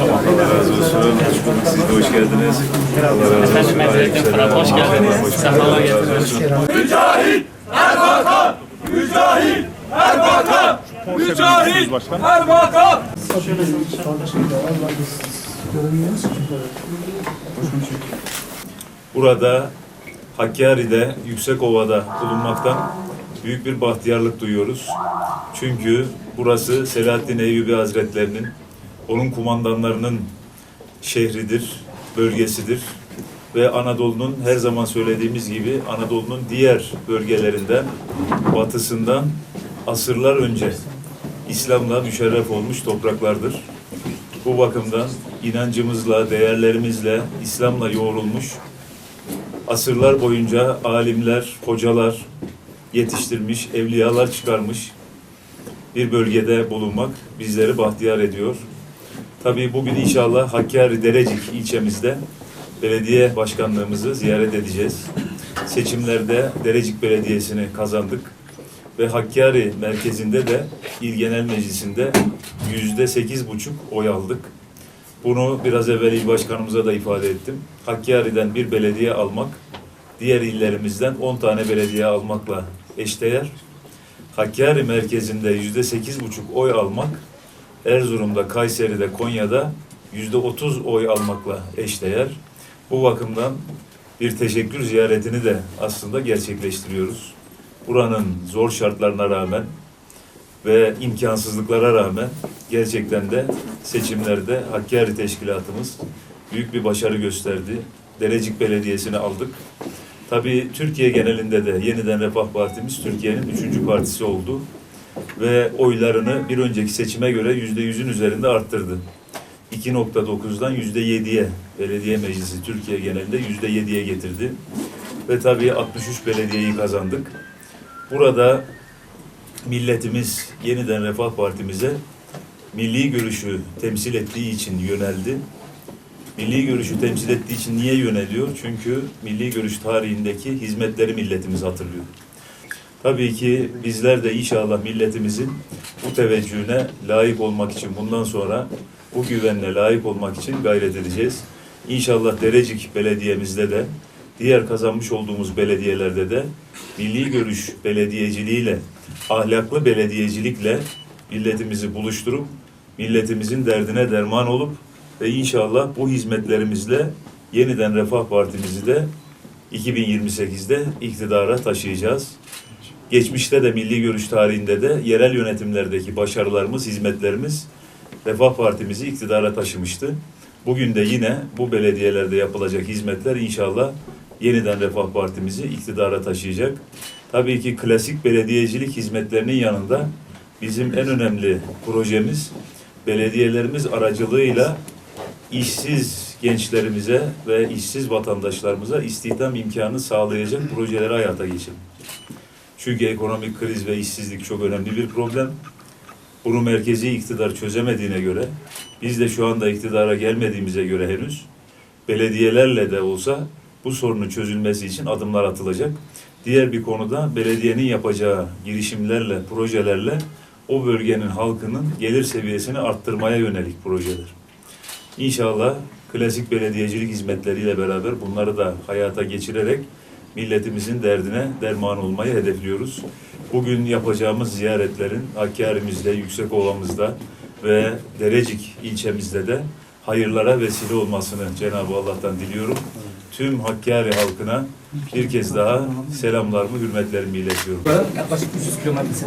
Allah razı olsun. Siz de hoş geldiniz. Allah razı olsun. Mevlüt'ün Fırat hoş geldiniz. Sefalar getirdiniz. Mücahit Erbakan! Mücahit Erbakan! Mücahit Erbakan! Burada Hakkari'de, Yüksekova'da bulunmaktan büyük bir bahtiyarlık duyuyoruz. Çünkü burası Selahaddin Eyyubi Hazretlerinin, onun kumandanlarının şehridir, bölgesidir. Ve Anadolu'nun her zaman söylediğimiz gibi Anadolu'nun diğer bölgelerinden, batısından asırlar önce İslam'la müşerref olmuş topraklardır. Bu bakımdan inancımızla, değerlerimizle, İslam'la yoğrulmuş asırlar boyunca alimler, hocalar yetiştirmiş, evliyalar çıkarmış bir bölgede bulunmak bizleri bahtiyar ediyor. Tabii bugün inşallah Hakkari Derecik ilçemizde belediye başkanlığımızı ziyaret edeceğiz. Seçimlerde Derecik Belediyesi'ni kazandık ve Hakkari merkezinde de İl Genel Meclisi'nde yüzde sekiz buçuk oy aldık. Bunu biraz evvel il başkanımıza da ifade ettim. Hakkari'den bir belediye almak, diğer illerimizden 10 tane belediye almakla eşdeğer. Hakkari merkezinde yüzde sekiz buçuk oy almak, Erzurum'da, Kayseri'de, Konya'da yüzde otuz oy almakla eşdeğer. Bu bakımdan bir teşekkür ziyaretini de aslında gerçekleştiriyoruz. Buranın zor şartlarına rağmen ve imkansızlıklara rağmen gerçekten de seçimlerde Hakkari Teşkilatımız büyük bir başarı gösterdi. Derecik Belediyesi'ni aldık. Tabii Türkiye genelinde de yeniden Refah Partimiz Türkiye'nin üçüncü partisi oldu. Ve oylarını bir önceki seçime göre yüzde yüzün üzerinde arttırdı. 2.9'dan yüzde yediye belediye meclisi Türkiye genelinde yüzde yediye getirdi. Ve tabii 63 belediyeyi kazandık. Burada milletimiz yeniden Refah Partimize milli görüşü temsil ettiği için yöneldi. Milli görüşü temsil ettiği için niye yöneliyor? Çünkü milli görüş tarihindeki hizmetleri milletimiz hatırlıyor. Tabii ki bizler de inşallah milletimizin bu teveccühüne layık olmak için bundan sonra bu güvenle layık olmak için gayret edeceğiz. İnşallah Derecik Belediye'mizde de diğer kazanmış olduğumuz belediyelerde de milli görüş belediyeciliğiyle, ahlaklı belediyecilikle milletimizi buluşturup milletimizin derdine derman olup ve inşallah bu hizmetlerimizle yeniden Refah Partimizi de 2028'de iktidara taşıyacağız. Geçmişte de milli görüş tarihinde de yerel yönetimlerdeki başarılarımız, hizmetlerimiz Refah Partimizi iktidara taşımıştı. Bugün de yine bu belediyelerde yapılacak hizmetler inşallah yeniden Refah Partimizi iktidara taşıyacak. Tabii ki klasik belediyecilik hizmetlerinin yanında bizim en önemli projemiz belediyelerimiz aracılığıyla işsiz gençlerimize ve işsiz vatandaşlarımıza istihdam imkanı sağlayacak projeleri hayata geçirmek. Çünkü ekonomik kriz ve işsizlik çok önemli bir problem. Bunu merkezi iktidar çözemediğine göre, biz de şu anda iktidara gelmediğimize göre henüz belediyelerle de olsa bu sorunun çözülmesi için adımlar atılacak. Diğer bir konuda belediyenin yapacağı girişimlerle, projelerle o bölgenin halkının gelir seviyesini arttırmaya yönelik projeler. İnşallah klasik belediyecilik hizmetleriyle beraber bunları da hayata geçirerek milletimizin derdine derman olmayı hedefliyoruz. Bugün yapacağımız ziyaretlerin Hakkari'mizde, Yüksekova'mızda ve Derecik ilçemizde de hayırlara vesile olmasını Cenab-ı Allah'tan diliyorum. Tüm Hakkari halkına bir kez daha selamlarımı, hürmetlerimi iletiyorum. Yaklaşık 300 kilometre